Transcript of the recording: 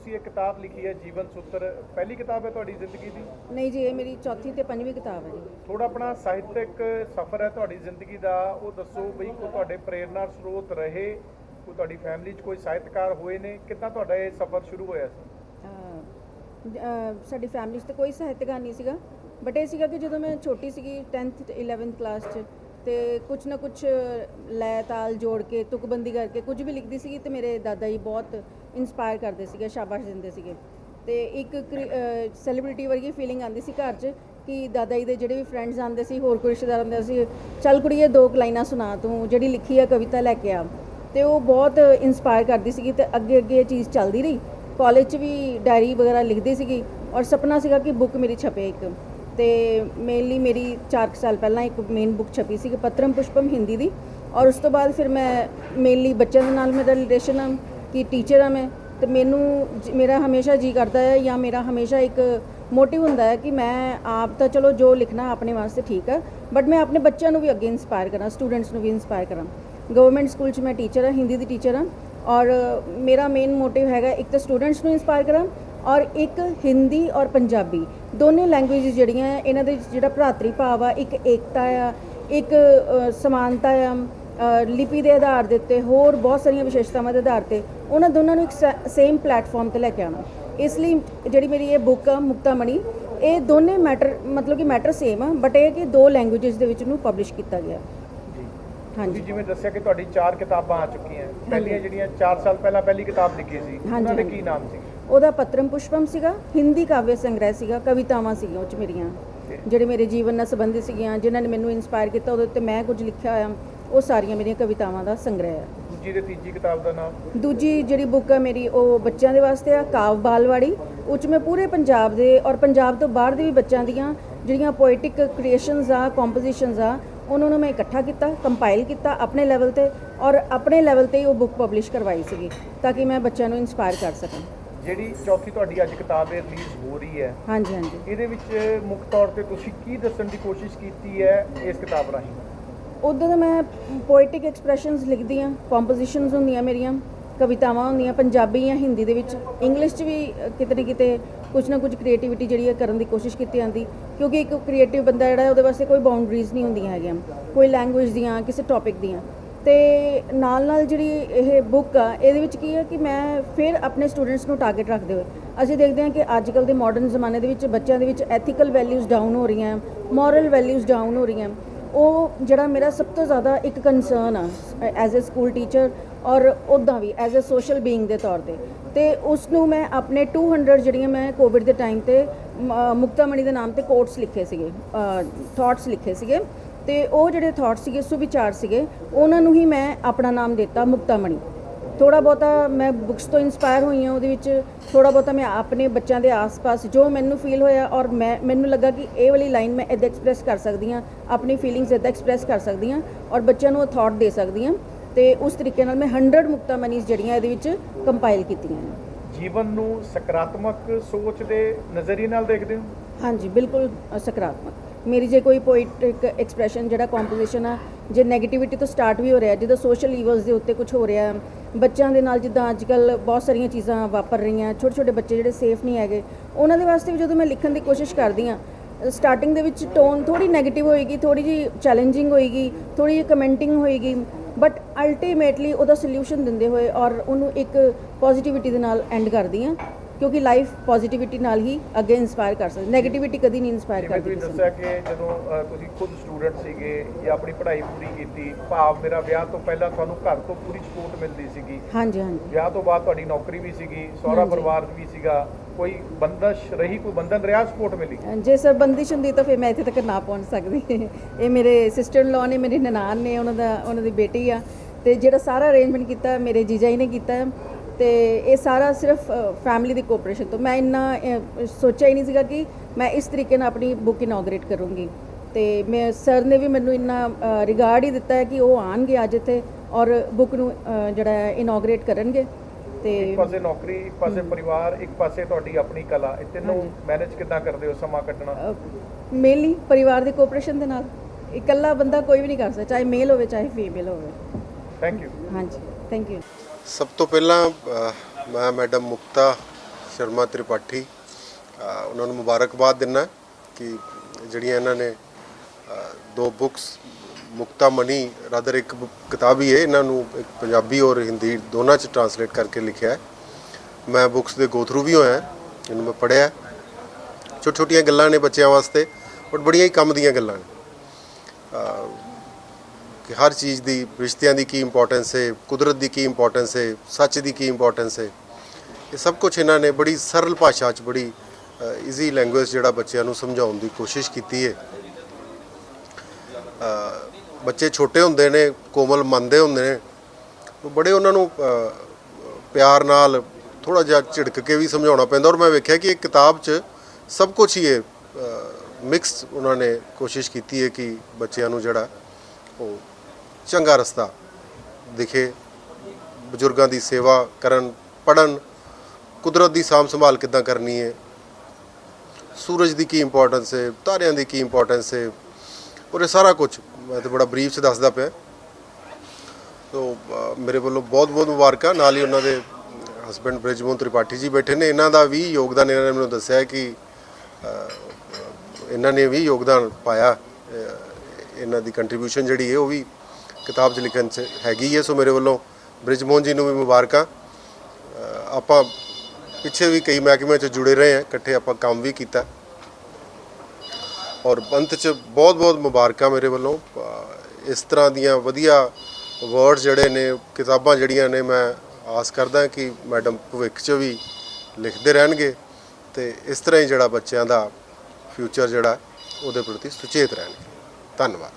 ਤੁਸੀਂ ਇਹ ਕਿਤਾਬ ਲਿਖੀ ਹੈ ਜੀਵਨ ਸੂਤਰ ਪਹਿਲੀ ਕਿਤਾਬ ਹੈ ਤੁਹਾਡੀ ਜ਼ਿੰਦਗੀ ਦੀ? ਨਹੀਂ ਜੀ ਇਹ ਮੇਰੀ ਚੌਥੀ ਤੇ ਪੰਜਵੀਂ ਕਿਤਾਬ ਹੈ ਜੀ। ਥੋੜਾ ਆਪਣਾ ਸਾਹਿਤਿਕ ਸਫ਼ਰ ਹੈ ਤੁਹਾਡੀ ਜ਼ਿੰਦਗੀ ਦਾ ਉਹ ਦੱਸੋ ਬਈ ਕੋਈ ਤੁਹਾਡੇ ਪ੍ਰੇਰਨਾ ਸਰੋਤ ਰਹੇ ਕੋਈ ਤੁਹਾਡੀ ਫੈਮਿਲੀ 'ਚ ਕੋਈ ਸਾਹਿਤਕਾਰ ਹੋਏ ਨੇ ਕਿੱਦਾਂ ਤੁਹਾਡਾ ਇਹ ਸਫ਼ਰ ਸ਼ੁਰੂ ਹੋਇਆ ਸੀ? ਸਾਡੀ ਫੈਮਿਲੀ 'ਚ ਤੇ ਕੋਈ ਸਾਹਿਤਕਾਰ ਨਹੀਂ ਸੀਗਾ ਬਟ ਇਹ ਸੀਗਾ ਕਿ ਜਦੋਂ ਮੈਂ ਛੋਟੀ ਸੀਗੀ 10th ਤੇ 11th ਕਲਾਸ 'ਚ ਤੇ ਕੁਝ ਨਾ ਕੁਝ ਲੈ ਤਾਲ ਜੋੜ ਕੇ, ਤੁਕਬੰਦੀ ਕਰਕੇ ਕੁਝ ਵੀ ਲਿਖਦੀ ਸੀਗੀ ਤੇ ਮੇਰੇ ਦਾਦਾ ਜੀ ਬਹੁਤ ਇਨਸਪਾਇਰ ਕਰਦੇ ਸੀਗੇ, ਸ਼ਾਬਾਸ਼ ਦਿੰਦੇ ਸੀਗੇ। ਤੇ ਇੱਕ ਸੈਲੀਬ੍ਰਿਟੀ ਵਰਗੀ ਫੀਲਿੰਗ ਆਉਂਦੀ ਸੀ ਘਰ 'ਚ ਕਿ ਦਾਦਾ ਜੀ ਦੇ ਜਿਹੜੇ ਵੀ ਫਰੈਂਡਸ ਆਉਂਦੇ ਸੀ, ਹੋਰ ਕੋਈ ਰਿਸ਼ਤੇਦਾਰ ਆਉਂਦੇ ਸੀ, ਚੱਲ ਕੁੜੀਏ ਦੋ ਕੁ ਲਾਈਨਾਂ ਸੁਣਾ ਤੂੰ, ਜਿਹੜੀ ਲਿਖੀ ਆ ਕਵਿਤਾ ਲੈ ਕੇ ਆ। ਤੇ ਉਹ ਬਹੁਤ ਇਨਸਪਾਇਰ ਕਰਦੀ ਸੀਗੀ ਤੇ ਅੱਗੇ ਅੱਗੇ ਇਹ ਚੀਜ਼ ਚੱਲਦੀ ਰਹੀ। ਕਾਲਜ 'ਚ ਵੀ ਡਾਇਰੀ ਵਗੈਰਾ ਲਿਖਦੀ ਸੀਗੀ ਔਰ ਸੁਪਨਾ ਸੀਗਾ ਕਿ ਬੁੱਕ ਮੇਰੀ ਛਪੇ ਇੱਕ। ਤੇ ਮੇਨਲੀ ਮੇਰੀ 4 ਸਾਲ ਪਹਿਲਾਂ ਇੱਕ ਮੇਨ ਬੁੱਕ ਛਪੀ ਸੀ ਪੱਤਰਮ ਪੁਸ਼ਪਮ ਹਿੰਦੀ ਦੀ ਔਰ ਉਸ ਤੋਂ ਬਾਅਦ ਫਿਰ ਮੈਂ ਮੇਨਲੀ ਬੱਚਿਆਂ ਦੇ ਨਾਲ ਮੇਰਾ ਰਿਲੇਸ਼ਨ ਆ ਕਿ ਟੀਚਰ ਆ ਮੈਂ ਤੇ ਮੈਨੂੰ ਜ- ਮੇਰਾ ਹਮੇਸ਼ਾ ਜੀ ਕਰਦਾ ਹੈ ਜਾਂ ਮੇਰਾ ਹਮੇਸ਼ਾ ਇੱਕ ਮੋਟਿਵ ਹੁੰਦਾ ਹੈ ਕਿ ਮੈਂ ਆਪ ਤਾਂ ਚਲੋ ਜੋ ਲਿਖਣਾ ਆਪਣੇ ਵਾਸਤੇ ਠੀਕ ਹੈ ਬਟ ਮੈਂ ਆਪਣੇ ਬੱਚਿਆਂ ਨੂੰ ਵੀ ਅੱਗੇ ਇਨਸਪਾਇਰ ਕਰਾਂ ਸਟੂਡੈਂਟਸ ਨੂੰ ਵੀ ਇਨਸਪਾਇਰ ਕਰਾਂ। ਗਵਰਨਮੈਂਟ ਸਕੂਲ 'ਚ ਮੈਂ ਟੀਚਰ ਹਾਂ ਹਿੰਦੀ ਦੀ ਟੀਚਰ ਹਾਂ ਔਰ ਮੇਰਾ ਮੇਨ ਮੋਟਿਵ ਹੈਗਾ ਇੱਕ ਤਾਂ ਸਟੂਡੈਂਟਸ ਨੂੰ ਇਨਸਪਾਇਰ ਕਰਾਂ ਔਰ ਇੱਕ ਹਿੰਦੀ ਔਰ ਪੰਜਾਬੀ ਦੋਨੇ ਲੈਂਗੁਏਜਸ ਜਿਹੜੀਆਂ ਇਹਨਾਂ ਦੇ ਵਿੱਚ ਜਿਹੜਾ ਭਰਾਤਰੀ ਭਾਵ ਆ ਇੱਕ ਏਕਤਾ ਆ ਇੱਕ ਸਮਾਨਤਾ ਆ ਲਿਪੀ ਦੇ ਆਧਾਰ ਦੇ ਉੱਤੇ ਹੋਰ ਬਹੁਤ ਸਾਰੀਆਂ ਵਿਸ਼ੇਸ਼ਤਾਵਾਂ ਦੇ ਆਧਾਰ ਤੇ ਉਹਨਾਂ ਦੋਨਾਂ ਨੂੰ ਇੱਕ ਸੇਮ ਪਲੇਟਫਾਰਮ ਤੇ ਲੈ ਕੇ ਆਉਣਾ। ਇਸ ਲਈ ਜਿਹੜੀ ਮੇਰੀ ਇਹ ਬੁੱਕ ਆ ਮੁਕਤਾ ਮਣੀ ਇਹ ਦੋਨੇ ਮੈਟਰ ਮਤਲਬ ਕਿ ਮੈਟਰ ਸੇਮ ਆ ਬਟ ਇਹ ਕਿ ਦੋ ਲੈਂਗੁਏਜਸ ਦੇ ਵਿੱਚ ਇਹਨੂੰ ਪਬਲਿਸ਼ ਕੀਤਾ ਗਿਆ। ਹਾਂਜੀ। ਜਿਵੇਂ ਦੱਸਿਆ ਕਿ ਤੁਹਾਡੀ ਚਾਰ ਕਿਤਾਬਾਂ ਆ ਚੁੱਕੀਆਂ। ਪਹਿਲੀਆਂ ਜਿਹੜੀਆਂ 4 ਸਾਲ ਪਹਿਲਾਂ ਪਹਿਲੀ ਕਿਤਾਬ ਲਿਖੀ ਸੀ ਉਹਨਾਂ ਦੇ। ਕੀ ਨਾਮ ਸੀ? ਉਹਦਾ ਪੱਤਰਮ ਪੁਸ਼ਪਮ ਸੀਗਾ ਹਿੰਦੀ ਕਾਵਿ ਸੰਗ੍ਰਹਿ ਸੀਗਾ ਕਵਿਤਾਵਾਂ ਸੀਗੀਆਂ ਉਹ ਚ ਮੇਰੀਆਂ ਜਿਹੜੇ ਮੇਰੇ ਜੀਵਨ ਨਾਲ ਸੰਬੰਧਿਤ ਸੀਗੀਆਂ ਜਿਨ੍ਹਾਂ ਨੇ ਮੈਨੂੰ ਇਨਸਪਾਇਰ ਕੀਤਾ ਉਹਦੇ ਉੱਤੇ ਮੈਂ ਕੁਝ ਲਿਖਿਆ ਹੋਇਆ ਉਹ ਸਾਰੀਆਂ ਮੇਰੀਆਂ ਕਵਿਤਾਵਾਂ ਦਾ ਸੰਗ੍ਰਹਿ ਹੈ ਦੂਜੀ ਤੇ ਤੀਜੀ ਕਿਤਾਬ ਦਾ ਨਾਮ ਦੂਜੀ ਜਿਹੜੀ ਬੁੱਕ ਹੈ ਮੇਰੀ ਉਹ ਬੱਚਿਆਂ ਦੇ ਵਾਸਤੇ ਆ ਕਾਵ ਬਾਲਵਾੜੀ ਉਹ 'ਚ ਮੈਂ ਪੂਰੇ ਪੰਜਾਬ ਦੇ ਔਰ ਪੰਜਾਬ ਤੋਂ ਬਾਹਰ ਦੇ ਵੀ ਬੱਚਿਆਂ ਦੀਆਂ ਜਿਹੜੀਆਂ ਪੋਇਟਿਕ ਕ੍ਰੀਏਸ਼ਨਸ ਆ ਕੰਪੋਜੀਸ਼ਨਸ ਆ ਉਹਨਾਂ ਨੂੰ ਮੈਂ ਇਕੱਠਾ ਕੀਤਾ ਕੰਪਾਈਲ ਕੀਤਾ ਆਪਣੇ ਲੈਵਲ ਤੇ ਔਰ ਆਪਣੇ ਲੈਵਲ ਤੇ ਹੀ ਉਹ ਬੁੱਕ ਪਬਲਿਸ਼ ਕਰਵਾਈ ਸੀਗੀ ਤਾਂ ਕਿ ਮੈਂ ਬੱਚਿਆਂ ਨੂੰ ਇਨਸਪਾਇਰ ਕਰ ਸਕਾਂ। ਜਿਹੜੀ ਚੌਥੀ ਤੁਹਾਡੀ ਅੱਜ ਕਿਤਾਬ ਇਹ ਰਿਲੀਜ਼ ਹੋ ਰਹੀ ਹੈ ਹਾਂਜੀ ਹਾਂਜੀ। ਇਹਦੇ ਵਿੱਚ ਮੁੱਖ ਤੌਰ ਤੇ ਤੁਸੀਂ ਕੀ ਦੱਸਣ ਦੀ ਕੋਸ਼ਿਸ਼ ਕੀਤੀ ਹੈ ਇਸ ਕਿਤਾਬ ਰਾਹੀਂ? ਉਦੋਂ ਤਾਂ ਮੈਂ ਪੋਇਟਿਕ ਐਕਸਪ੍ਰੈਸ਼ਨਸ ਲਿਖਦੀ ਹਾਂ ਕੰਪੋਜੀਸ਼ਨਸ ਹੁੰਦੀਆਂ ਮੇਰੀਆਂ ਕਵਿਤਾਵਾਂ ਹੁੰਦੀਆਂ ਪੰਜਾਬੀ ਜਾਂ ਹਿੰਦੀ ਦੇ ਵਿੱਚ। ਇੰਗਲਿਸ਼ 'ਚ ਵੀ ਕਿਤੇ ਨਾ ਕਿਤੇ ਕੁਝ ਨਾ ਕੁਝ ਕ੍ਰੀਏਟੀਵਿਟੀ ਜਿਹੜੀ ਹੈ ਕਰਨ ਦੀ ਕੋਸ਼ਿਸ਼ ਕੀਤੀ ਜਾਂਦੀ ਕਿਉਂਕਿ ਇੱਕ ਕ੍ਰੀਏਟਿਵ ਬੰਦਾ ਜਿਹੜਾ ਹੈ ਉਹਦੇ ਵਾਸਤੇ ਕੋਈ ਬਾਉਂਡਰੀਜ਼ ਨਹੀਂ ਹੁੰਦੀਆਂ ਹੈਗੀਆਂ। ਕੋਈ ਲੈਂਗੁਏਜ ਦੀਆਂ ਕਿਸੇ ਟੌਪਿਕ ਦੀਆਂ। ਤੇ ਨਾਲ ਨਾਲ ਜਿਹੜੀ ਇਹ ਬੁੱਕ ਆ, ਇਹਦੇ ਵਿੱਚ ਕੀ ਹੈ ਕਿ ਮੈਂ ਫਿਰ ਆਪਣੇ ਸਟੂਡੈਂਟਸ ਨੂੰ ਟਾਰਗੇਟ ਰੱਖਦੇ ਹੋਏ, ਅਸੀਂ ਦੇਖਦੇ ਹਾਂ ਕਿ ਅੱਜ ਕੱਲ ਦੇ ਮਾਡਰਨ ਜ਼ਮਾਨੇ ਦੇ ਵਿੱਚ ਬੱਚਿਆਂ ਦੇ ਵਿੱਚ ਐਥੀਕਲ ਵੈਲਿਊਜ਼ ਡਾਊਨ ਹੋ ਰਹੀਆਂ ਮੋਰਲ ਵੈਲਿਊਜ਼ ਡਾਊਨ ਹੋ ਰਹੀਆਂ। ਉਹ ਜਿਹੜਾ ਮੇਰਾ ਸਭ ਤੋਂ ਜ਼ਿਆਦਾ ਇੱਕ ਕੰਸਰਨ ਆ ਐਜ਼ ਅ ਸਕੂਲ ਟੀਚਰ ਔਰ ਉੱਦਾਂ ਵੀ ਐਜ਼ ਅ ਸੋਸ਼ਲ ਬੀਇੰਗ ਦੇ ਤੌਰ ਤੇ। ਤੇ ਉਸ ਨੂੰ ਮੈਂ ਆਪਣੇ 200 ਜਿਹੜੀਆਂ ਮੈਂ ਕੋਵਿਡ ਦੇ ਟਾਈਮ ਤੇ, ਮ- ਮੁਕਤਾਮਣੀ ਦੇ ਨਾਮ ਤੇ ਕੋਟਸ ਲਿਖੇ ਸੀਗੇ ਥਾਟਸ ਲਿਖੇ ਸੀਗੇ। ਤੇ ਉਹ ਜਿਹੜੇ ਥਾਟਸ ਸੀਗੇ ਸੁਵਿਚਾਰ ਸੀਗੇ ਉਹਨਾਂ ਨੂੰ ਹੀ ਮੈਂ ਆਪਣਾ ਨਾਮ ਦਿੱਤਾ ਮੁਕਤਾਮਣੀ ਥੋੜਾ ਬਹੁਤਾ ਮੈਂ ਬੁక్స్ ਤੋਂ ਇਨਸਪਾਇਰ ਹੋਈ ਹਾਂ ਉਹਦੇ ਵਿੱਚ ਥੋੜਾ ਬਹੁਤਾ ਮੈਂ ਆਪਣੇ ਬੱਚਿਆਂ ਦੇ ਆਸ-ਪਾਸ ਜੋ ਮੈਨੂੰ ਫੀਲ ਹੋਇਆ ਔਰ ਮੈਂ ਮੈਨੂੰ ਲੱਗਾ ਕਿ ਇਹ ਵਾਲੀ ਲਾਈਨ ਮੈਂ ਇੱਦਾਂ ਐਕਸਪ੍ਰੈਸ ਕਰ ਸਕਦੀ ਹਾਂ ਆਪਣੀ ਫੀਲਿੰਗਸ ਇੱਦਾਂ ਐਕਸਪ੍ਰੈਸ ਕਰ ਸਕਦੀ ਹਾਂ ਔਰ ਬੱਚਿਆਂ ਨੂੰ ਉਹ ਥਾਟ ਦੇ ਸਕਦੀ ਹਾਂ ਤੇ ਉਸ ਤਰੀਕੇ ਨਾਲ ਮੈਂ 100 ਮੁਕਤਾ ਮਨੀਸ ਜਿਹੜੀਆਂ ਇਹਦੇ ਵਿੱਚ ਕੰਪਾਈਲ ਕੀਤੀਆਂ ਨੇ। ਜੀਵਨ ਨੂੰ ਸਕਾਰਾਤਮਕ ਸੋਚ ਦੇ ਨਜ਼ਰੀਏ ਨਾਲ ਦੇਖਦੇ ਹੋ? ਹਾਂਜੀ ਬਿਲਕੁਲ ਸਕਾਰਾਤਮਕ। ਮੇਰੀ ਜੇ ਕੋਈ ਪੋਇਟਿਕ ਐਕਸਪ੍ਰੈਸ਼ਨ ਜਿਹੜਾ ਕੰਪੋਜੀਸ਼ਨ ਆ, ਜੇ 네ਗੇਟਿਵਿਟੀ ਤੋਂ ਸਟਾਰਟ ਵੀ ਹੋ ਰਿਹਾ, ਜਿੱਦਾਂ ਸੋਸ਼ਲ ਈਵਲਸ ਦੇ ਉੱਤੇ ਕੁਝ ਹੋ ਰਿਹਾ, ਬੱਚਿਆਂ ਦੇ ਨਾਲ ਜਿੱਦਾਂ ਅੱਜ ਕੱਲ ਬਹੁਤ ਸਾਰੀਆਂ ਚੀਜ਼ਾਂ ਵਾਪਰ ਰਹੀਆਂ ਛੋਟੇ ਛੋਟੇ ਬੱਚੇ ਜਿਹੜੇ ਸੇਫ ਨਹੀਂ ਹੈਗੇ, ਉਹਨਾਂ ਦੇ ਵਾਸਤੇ ਵੀ ਜਦੋਂ ਮੈਂ ਲਿਖਣ ਦੀ ਕੋਸ਼ਿਸ਼ ਕਰਦੀ ਆ ਸਟਾਰਟਿੰਗ ਦੇ ਵਿੱਚ ਟੋਨ ਥੋੜੀ 네ਗੇਟਿਵ ਹੋਏਗੀ ਥੋੜੀ ਜੀ ਚੈਲੰਜਿੰਗ ਹੋਏਗੀ ਥੋੜੀ ਜਿਹੀ ਕਮੈਂਟਿੰਗ ਹੋਏਗੀ ਬਟ ਅਲਟੀਮੇਟਲੀ ਉਹਦਾ ਸੋਲੂਸ਼ਨ ਦਿੰਦੇ ਹੋਏ ਔਰ ਉਹਨੂੰ ਇੱਕ ਪੋਜ਼ਿਟਿਵਿਟੀ ਦੇ ਨਾਲ ਐਂਡ ਕਰਦੀ ਆ ਕਿਉਂਕਿ ਲਾਈਫ ਪੋਜ਼ਿਟਿਵਿਟੀ ਨਾਲ ਹੀ ਅੱਗੇ ਇਨਸਪਾਇਰ ਕਰ ਸਕਦੀ 네ਗੇਟਿਵਿਟੀ ਕਦੀ ਨਹੀਂ ਇਨਸਪਾਇਰ ਕਰਦੀ ਤੁਸੀਂ ਦੱਸਿਆ ਕਿ ਜਦੋਂ ਤੁਸੀਂ ਖੁਦ ਸਟੂਡੈਂਟ ਸੀਗੇ ਜਾਂ ਆਪਣੀ ਪੜ੍ਹਾਈ ਪੂਰੀ ਕੀਤੀ ਭਾਵ ਮੇਰਾ ਵਿਆਹ ਤੋਂ ਪਹਿਲਾਂ ਤੁਹਾਨੂੰ ਘਰ ਤੋਂ ਪੂਰੀ ਸਪੋਰਟ ਮਿਲਦੀ ਸੀਗੀ। ਹਾਂਜੀ ਹਾਂਜੀ। ਵਿਆਹ ਤੋਂ ਬਾਅਦ ਤੁਹਾਡੀ ਨੌਕਰੀ ਵੀ ਸੀਗੀ ਸਹੁਰਾ। ਪਰਿਵਾਰ ਵੀ ਸੀਗਾ ਕੋਈ ਬੰਦਸ਼ ਰਹੀ ਕੋਈ ਬੰਧਨ ਰਿਹਾ ਸਪੋਰਟ ਮਿਲੀ? ਜੇ ਸਰ ਬੰਦਿਸ਼ ਹੁੰਦੀ ਤਾਂ ਫਿਰ ਮੈਂ ਇੱਥੇ ਤੱਕ ਨਾ ਪਹੁੰਚ ਸਕਦੀ। ਇਹ ਮੇਰੇ ਸਿਸਟਰ ਇਨ ਲਾ ਨੇ ਮੇਰੀ ਨਨਾਣ ਨੇ ਉਹਨਾਂ ਦਾ ਉਹਨਾਂ ਦੀ ਬੇਟੀ ਆ। ਤੇ ਜਿਹੜਾ ਸਾਰਾ ਅਰੇਂਜਮੈਂਟ ਕੀਤਾ ਮੇਰੇ ਜੀਜਾ ਜੀ ਨੇ ਕੀਤਾ। ਤੇ ਇਹ ਸਾਰਾ ਸਿਰਫ ਫੈਮਿਲੀ ਦੀ ਕੋਆਪਰੇਸ਼ਨ ਤੋਂ। ਮੈਂ ਇੰਨਾ ਸੋਚਿਆ ਹੀ ਨਹੀਂ ਸੀਗਾ ਕਿ ਮੈਂ ਇਸ ਤਰੀਕੇ ਨਾਲ ਆਪਣੀ ਬੁੱਕ ਇਨੋਗਰੇਟ ਕਰੂੰਗੀ। ਤੇ ਮੈਂ ਸਰ ਨੇ ਵੀ ਮੈਨੂੰ ਇੰਨਾ ਰਿਗਾਰਡ ਹੀ ਦਿੱਤਾ ਹੈ ਕਿ ਉਹ ਆਣਗੇ ਅੱਜ ਇੱਥੇ ਔਰ ਬੁੱਕ ਨੂੰ ਜਿਹੜਾ ਇਨੋਗਰੇਟ ਕਰਨਗੇ। ਤੇ ਇੱਕ ਪਾਸੇ ਨੌਕਰੀ ਇੱਕ ਪਾਸੇ ਪਰਿਵਾਰ ਇੱਕ ਪਾਸੇ ਤੁਹਾਡੀ ਆਪਣੀ ਕਲਾ। ਇਹ ਤਿੰਨੋਂ। ਮੈਨੇਜ ਕਿੱਦਾਂ ਕਰਦੇ ਹੋ ਸਮਾਂ ਕੱਢਣਾ? ਮੇਨਲੀ ਪਰਿਵਾਰ ਦੀ ਕੋਆਪਰੇਸ਼ਨ ਦੇ ਨਾਲ। ਇਕੱਲਾ ਬੰਦਾ ਕੋਈ ਵੀ ਨਹੀਂ ਕਰ ਸਕਦਾ ਚਾਹੇ ਮੇਲ ਹੋਵੇ ਚਾਹੇ ਫੀਮੇਲ ਹੋਵੇ। ਥੈਂਕ ਯੂ ਹਾਂਜੀ। ਥੈਂਕ ਯੂ ਸਭ ਤੋਂ ਪਹਿਲਾਂ ਮੈਂ ਮੈਡਮ ਮੁਕਤਾ ਸ਼ਰਮਾ ਤ੍ਰਿਪਾਠੀ ਉਹਨਾਂ ਨੂੰ ਮੁਬਾਰਕਬਾਦ ਦਿੰਨਾ ਕਿ ਜਿਹੜੀਆਂ ਇਹਨਾਂ ਨੇ ਦੋ ਬੁੱਕਸ ਮੁਕਤਾ ਮਨੀ ਰਾਦਰ ਇੱਕ ਕਿਤਾਬ ਹੀ ਹੈ ਇਹਨਾਂ ਨੂੰ ਇੱਕ ਪੰਜਾਬੀ ਔਰ ਹਿੰਦੀ ਦੋਨਾਂ ਚ ਟਰਾਂਸਲੇਟ ਕਰਕੇ ਲਿਖਿਆ ਹੈ। ਮੈਂ ਬੁੱਕਸ ਦੇ ਗੋਥਰੂ ਵੀ ਹੋਇਆ ਇਹਨੂੰ ਮੈਂ ਪੜ੍ਹਿਆ ਛੋਟੀਆਂ ਛੋਟੀਆਂ ਗੱਲਾਂ ਨੇ ਬੱਚਿਆਂ ਵਾਸਤੇ ਬਟ ਬੜੀਆਂ ਹੀ ਕੰਮ ਦੀਆਂ ਗੱਲਾਂ ਨੇ। ਕਿ ਹਰ ਚੀਜ਼ ਦੀ, ਰਿਸ਼ਤਿਆਂ ਦੀ ਕੀ ਇੰਪੋਰਟੈਂਸ ਹੈ, ਕੁਦਰਤ ਦੀ ਕੀ ਇੰਪੋਰਟੈਂਸ ਹੈ, ਸੱਚ ਦੀ ਕੀ ਇੰਪੋਰਟੈਂਸ ਹੈ। ਇਹ ਸਭ ਕੁਝ ਇਹਨਾਂ ਨੇ ਬੜੀ ਸਰਲ ਭਾਸ਼ਾ 'ਚ ਬੜੀ ਈਜ਼ੀ ਲੈਂਗੁਏਜ ਜਿਹੜਾ ਬੱਚਿਆਂ ਨੂੰ ਸਮਝਾਉਣ ਦੀ ਕੋਸ਼ਿਸ਼ ਕੀਤੀ ਹੈ। ਬੱਚੇ ਛੋਟੇ ਹੁੰਦੇ ਨੇ, ਕੋਮਲ ਮੰਨਦੇ ਹੁੰਦੇ ਨੇ ਬੜੇ ਉਹਨਾਂ ਨੂੰ ਪਿਆਰ ਨਾਲ ਥੋੜਾ ਜਿਹਾ ਝਿੜਕ ਕੇ ਵੀ ਸਮਝਾਉਣਾ ਪੈਂਦਾ ਔਰ ਮੈਂ ਵੇਖਿਆ ਕਿ ਇਹ ਕਿਤਾਬ 'ਚ ਸਭ ਕੁਝ ਹੀ ਹੈ ਮਿਕਸ ਉਹਨਾਂ ਨੇ ਕੋਸ਼ਿਸ਼ ਕੀਤੀ ਹੈ ਕਿ ਬੱਚਿਆਂ ਨੂੰ ਜਿਹੜਾ ਉਹ ਚੰਗਾ ਰਸਤਾ ਦਿਖੇ, ਬਜ਼ੁਰਗਾਂ ਦੀ ਸੇਵਾ ਕਰਨ ਪੜਨ ਕੁਦਰਤ ਦੀ ਸਾਂਭ ਸੰਭਾਲ ਕਿੱਦਾਂ ਕਰਨੀ ਹੈ ਸੂਰਜ ਦੀ ਕੀ ਇੰਪੋਰਟੈਂਸ ਹੈ ਤਾਰਿਆਂ ਦੀ ਕੀ ਇੰਪੋਰਟੈਂਸ ਹੈ ਔਰ ਇਹ ਸਾਰਾ ਕੁਝ ਮੈਂ ਤਾਂ ਬੜਾ ਬਰੀਫ ਚ ਦੱਸਦਾ ਪਿਆ। ਤੋ ਮੇਰੇ ਵੱਲੋਂ ਬਹੁਤ ਬਹੁਤ ਮੁਬਾਰਕਾਂ। ਨਾਲ ਹੀ ਉਹਨਾਂ ਦੇ ਹਸਬੰਡ ਬ੍ਰਿਜਮੋਹਨ ਤ੍ਰਿਪਾਠੀ ਜੀ ਬੈਠੇ ਨੇ। ਇਹਨਾਂ ਦਾ ਵੀ ਯੋਗਦਾਨ, ਇਹਨਾਂ ਨੇ ਮੈਨੂੰ ਦੱਸਿਆ ਕਿ ਇਹਨਾਂ ਨੇ ਵੀ ਯੋਗਦਾਨ ਪਾਇਆ। ਇਹਨਾਂ ਦੀ ਕੰਟਰੀਬਿਊਸ਼ਨ ਜਿਹੜੀ ਹੈ ਉਹ ਵੀ ਕਿਤਾਬ 'ਚ ਲਿਖਣ 'ਚ ਹੈਗੀ ਹੈ, ਸੋ ਮੇਰੇ ਵੱਲੋਂ ਬ੍ਰਿਜਮੋਹਨ ਜੀ ਨੂੰ ਵੀ ਮੁਬਾਰਕਾਂ। ਆਪਾਂ ਪਿੱਛੇ ਵੀ ਕਈ ਮਹਿਕਮਿਆਂ 'ਚ ਜੁੜੇ ਰਹੇ ਹਾਂ, ਇਕੱਠੇ ਆਪਾਂ ਕੰਮ ਵੀ ਕੀਤਾ। ਔਰ ਅੰਤ 'ਚ ਬਹੁਤ ਬਹੁਤ ਮੁਬਾਰਕਾਂ ਮੇਰੇ ਵੱਲੋਂ। ਇਸ ਤਰ੍ਹਾਂ ਦੀਆਂ ਵਧੀਆ ਵਰਡਸ ਜਿਹੜੇ ਨੇ, ਕਿਤਾਬਾਂ ਜਿਹੜੀਆਂ ਨੇ, ਮੈਂ ਆਸ ਕਰਦਾ ਕਿ ਮੈਡਮ ਭਵਿੱਖ 'ਚ ਵੀ ਲਿਖਦੇ ਰਹਿਣਗੇ ਤੇ ਇਸ ਤਰ੍ਹਾਂ ਹੀ ਜਿਹੜਾ ਬੱਚਿਆਂ ਦਾ ਫਿਊਚਰ ਜਿਹੜਾ, ਉਹਦੇ ਪ੍ਰਤੀ ਸੁਚੇਤ ਰਹਿਣਗੇ। ਧੰਨਵਾਦ।